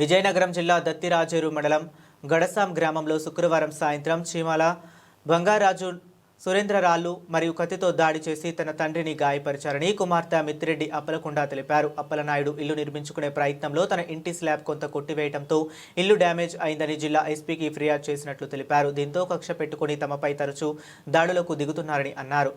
విజయనగరం జిల్లా దత్తిరాజేరు మండలం గడసాం గ్రామంలో శుక్రవారం సాయంత్రం చీమాల బంగారాజు సురేంద్రరాళ్ళు మరియు కత్తితో దాడి చేసి తన తండ్రిని గాయపరిచారని కుమార్తె మిత్రెడ్డి అప్పలకుండా తెలిపారు. అప్పలనాయుడు ఇల్లు నిర్మించుకునే ప్రయత్నంలో తన ఇంటి స్లాబ్ కొంత కొట్టివేయడంతో ఇల్లు డ్యామేజ్ అయిందని జిల్లా ఎస్పీకి ఫిర్యాదు చేసినట్లు తెలిపారు. దీంతో కక్ష పెట్టుకుని తమపై తరచూ దాడులకు దిగుతున్నారని అన్నారు.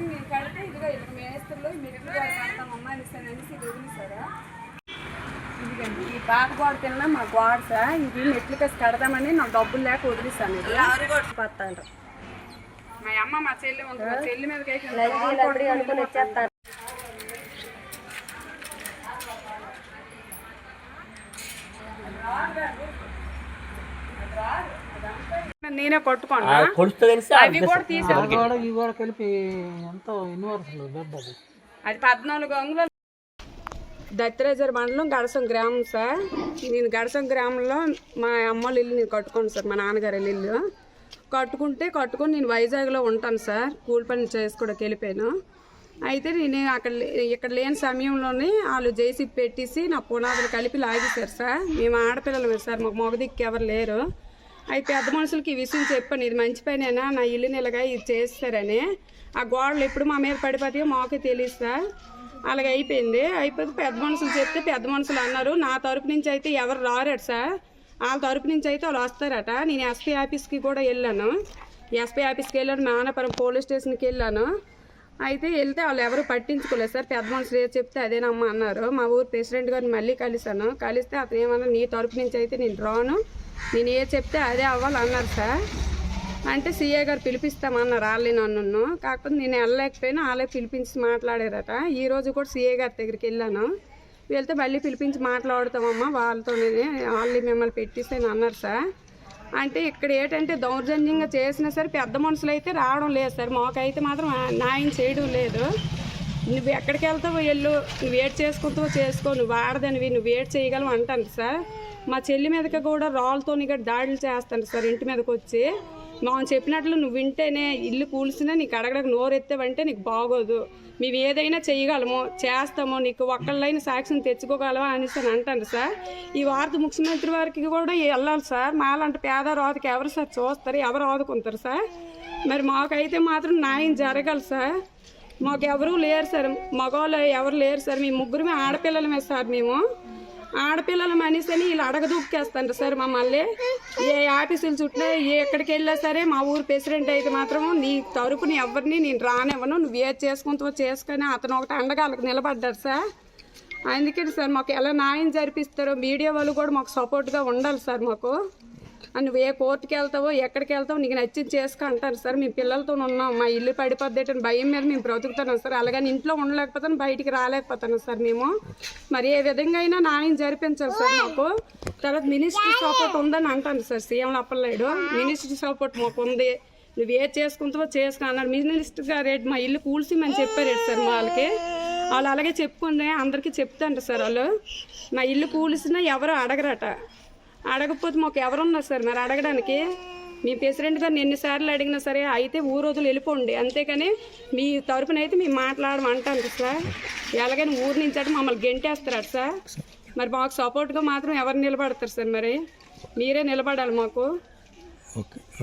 మీరు కడితే ఇదిగో ఇక్కడ కడతాం అమ్మాయిని ఇది ఇదిగండి ఈ పాత గోడ తిన్నా మా గోడ సార్. ఇది మెట్లు కసి కడదామని నాకు డబ్బులు లేక వదిలేస్తాను ఇది పత్తాండ్రు. మా అమ్మ మా చెల్లి ఉంది మా చెల్లి మీద అనుకుని వచ్చేస్తాను. నేనే కొట్టుకోండి అవి కూడా తీసి గోడ ఈ గోడ కలిపి ఎంతో ఎన్ని వరుసలు బెడ్ అది పద్నాలుగు అంగుళాలు. దత్తిరాజర్ మండలం గడసం గ్రామం సార్. నేను గడసం గ్రామంలో మా అమ్మోళ్ళ ఇల్లు నేను కట్టుకోను సార్ మా నాన్నగారి ఇల్లు. కట్టుకుంటే కట్టుకొని నేను వైజాగ్లో ఉంటాను సార్. కూలి పని చేసుకోవడానికి వెళ్ళిపోయాను. అయితే నేను అక్కడ లే- ఇక్కడ లేని సమయంలోనే వాళ్ళు జేసీ పెట్టేసి నా పునాదులు కలిపి లాగేశారు సార్. మేము ఆడపిల్లలు సార్ మాకు మొగదిక్కి ఎవరు లేరు. అయితే పెద్ద మనుషులకి ఈ విషయం చెప్పాను. ఇది మంచి పనేనా? నా ఇల్లు నిలగా ఇది చేస్తారని. ఆ గోడలు ఎప్పుడు మా మీద పడిపోతాయో మాకే తెలియదు సార్. అలాగ అయిపోయింది. అయిపోతే పెద్ద మనుషులు చెప్తే పెద్ద మనుషులు అన్నారు. నా తరపు నుంచి అయితే ఎవరు రారాడు సార్. వాళ్ళ తరపు నుంచి అయితే వాళ్ళు వస్తారట. నేను ఎస్పీ ఆఫీస్కి కూడా వెళ్ళాను. ఎస్పీ ఆఫీస్కి వెళ్ళాను మానపురం పోలీస్ స్టేషన్కి వెళ్ళాను. అయితే వెళ్తే వాళ్ళు ఎవరు పట్టించుకోలేదు సార్. పెద్ద మనుషులు ఏది చెప్తే అదేనమ్మా అన్నారు. మా ఊరు ప్రెసిడెంట్ గారిని మళ్ళీ కలిశాను. కలిస్తే అతను ఏమన్నా నీ తరపు నుంచి అయితే నేను రాను. నేను ఏ చెప్తే అదే అవ్వాలి అన్నారు సార్. అంటే సీఏ గారు పిలిపిస్తామన్నారు వాళ్ళే నన్ను కాకపోతే నేను వెళ్ళలేకపోయినా వాళ్ళే పిలిపించి మాట్లాడారట. ఈరోజు కూడా సీఏ గారి దగ్గరికి వెళ్ళాను. వీళ్ళతో మళ్ళీ పిలిపించి మాట్లాడుతామమ్మా. వాళ్ళతోనే వాళ్ళు మిమ్మల్ని పెట్టిస్తాను అన్నారు సార్. అంటే ఇక్కడ ఏంటంటే దౌర్జన్యంగా చేసినా సరే పెద్ద మనుషులు అయితే రావడం లేదు సార్. మాకైతే మాత్రం న్యాయం చేయడం లేదు. నువ్వు ఎక్కడికి వెళ్తావో వెళ్ళు. నువ్వు ఏడ్ చేసుకుంటావో చేసుకో. నువ్వు వాడదనివి. నువ్వు ఏడ్ చేయగలవు అంటాను సార్. మా చెల్లి మీదకి కూడా రాళ్ళతో కూడా దాడులు చేస్తాను సార్ ఇంటి మీదకి వచ్చి. మనం చెప్పినట్లు నువ్వు వింటేనే ఇల్లు కూల్సినా నీకు అడగడకు నోరెత్తావంటే నీకు బాగోదు. మేము ఏదైనా చేయగలము చేస్తాము నీకు ఒక్కళ్ళైన సాక్ష్యం తెచ్చుకోగలవా అనేసి అని అంటాను సార్. ఈ వార్త ముఖ్యమంత్రి వారికి కూడా వెళ్ళాలి సార్. మాలాంటి పేద రోదకి ఎవరు సార్ చూస్తారు ఎవరు ఆదుకుంటారు సార్? మరి మాకైతే మాత్రం న్యాయం జరగాలి సార్. మాకు ఎవరూ లేరు సార్. మగవాళ్ళు ఎవరు లేరు సార్. మేము ముగ్గురమే ఆడపిల్లలమే సార్ మేము. ఆడపిల్లల మనిషిని అని వీళ్ళు అడగదూక్కేస్తారు సార్ మమ్మల్ని. ఏ ఆఫీసులు చుట్టూ ఏ ఎక్కడికి వెళ్ళినా సరే మా ఊరు ప్రెసిడెంట్ అయితే మాత్రం నీ తరపుని ఎవరిని నేను రానివ్వను. నువ్వు ఏది చేసుకుంటావో చేసుకొని అతను ఒకటి అండగా వాళ్ళకి నిలబడ్డారు సార్. అందుకని సార్ మాకు ఎలా న్యాయం జరిపిస్తారో మీడియా వాళ్ళు కూడా మాకు సపోర్ట్గా ఉండాలి సార్ మాకు. నువ్వు ఏ కోర్టుకి వెళ్తావో ఎక్కడికి వెళ్తావో నీకు నచ్చింది చేసుకో అంటారు. సార్ మేము పిల్లలతో ఉన్నాం. మా ఇల్లు పడిపోద్దేటని భయం మీద మేము బ్రతుకుతున్నాం సార్. అలాగని ఇంట్లో ఉండలేకపోతాను బయటికి రాలేకపోతున్నాం సార్ మేము. మరి ఏ విధంగా అయినా నాణ్యం జరిపించాలి సార్ మాకు. తర్వాత మినిస్ట్రీ సపోర్ట్ ఉందని అంటాను సార్. సీఎం అప్పలేడు మినిస్ట్రీ సపోర్ట్ మాకు ఉంది. నువ్వు ఏ చేసుకుంటావో చేసుకో అన్నారు మినిస్టర్ గారు రేటు మా ఇల్లు కూల్సిమని చెప్పారు సార్ వాళ్ళకి? వాళ్ళు అలాగే చెప్పుకుంటే అందరికీ చెప్తాంట సార్ వాళ్ళు. మా ఇల్లు కూలిసినా ఎవరు అడగరట. అడగకపోతే మాకు ఎవరున్నారు సార్ మరి అడగడానికి? మీ ప్రెసిడెంట్ గారిని ఎన్నిసార్లు అడిగినా సరే అయితే ఊరు రోజులు వెళ్ళిపోండి. అంతేకాని మీ తరపున అయితే మేము మాట్లాడమంటాను సార్. ఎలాగైనా ఊరు నుంచి అంటే మమ్మల్ని గెంటేస్తారట సార్. మరి మాకు సపోర్ట్గా మాత్రం ఎవరు నిలబడతారు సార్ మరి? మీరే నిలబడాలి మాకు.